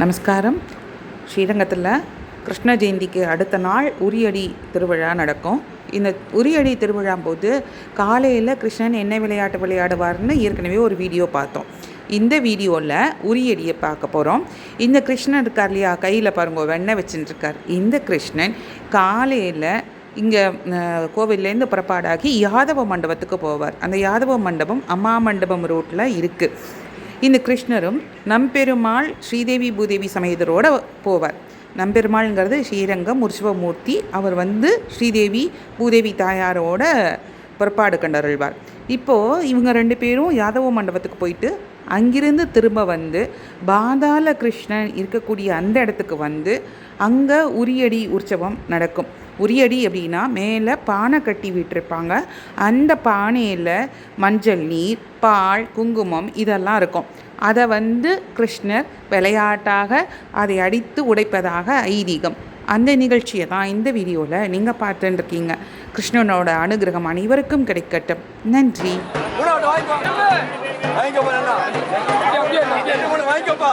நமஸ்காரம். ஸ்ரீரங்கத்தில் கிருஷ்ண ஜெயந்திக்கு அடுத்த நாள் உரியடி திருவிழா நடக்கும். இந்த உரியடி திருவிழா போது காலையில் கிருஷ்ணன் என்ன விளையாட்டு விளையாடுவார்னு ஏற்கனவே ஒரு வீடியோ பார்த்தோம். இந்த வீடியோவில் உரியடியை பார்க்க போகிறோம் இந்த கிருஷ்ணன் இருக்கார் இல்லையா? கையில் பாருங்க வெண்ணெய் வச்சுட்டுருக்கார் இந்த கிருஷ்ணன் காலையில் இங்கே கோவில்லேருந்து புறப்பாடாகி யாதவ மண்டபத்துக்கு போவார். அந்த யாதவ மண்டபம் அம்மா மண்டபம் ரோட்டில் இருக்குது இந்த கிருஷ்ணரும் நம்பெருமாள் ஸ்ரீதேவி பூதேவி சமேதரோட போவார். நம்பெருமாள்ங்கிறது ஸ்ரீரங்கம் உற்சவமூர்த்தி. அவர் வந்து ஸ்ரீதேவி பூதேவி தாயாரோட புறப்பாடு கண்டருள்வார். இப்போது இவங்க ரெண்டு பேரும் யாதவ மண்டபத்துக்கு போயிட்டு அங்கிருந்து திரும்ப வந்து பாதாள கிருஷ்ணன் இருக்கக்கூடிய அந்த இடத்துக்கு வந்து அங்கே உரியடி உற்சவம் நடக்கும். உரியடி அப்படின்னா மேலே பானை கட்டி விட்டுருப்பாங்க. அந்த பானையில் மஞ்சள் நீர் பால் குங்குமம் இதெல்லாம் இருக்கும். அதை வந்து கிருஷ்ணர் விளையாட்டாக அதை அடித்து உடைப்பதாக ஐதீகம். அந்த நிகழ்ச்சியை தான் இந்த வீடியோவில் நீங்கள் பார்த்துட்டுருக்கீங்க கிருஷ்ணனோட அனுகிரகம் அனைவருக்கும் கிடைக்கட்டும். நன்றி. வாங்கிக்கப்பா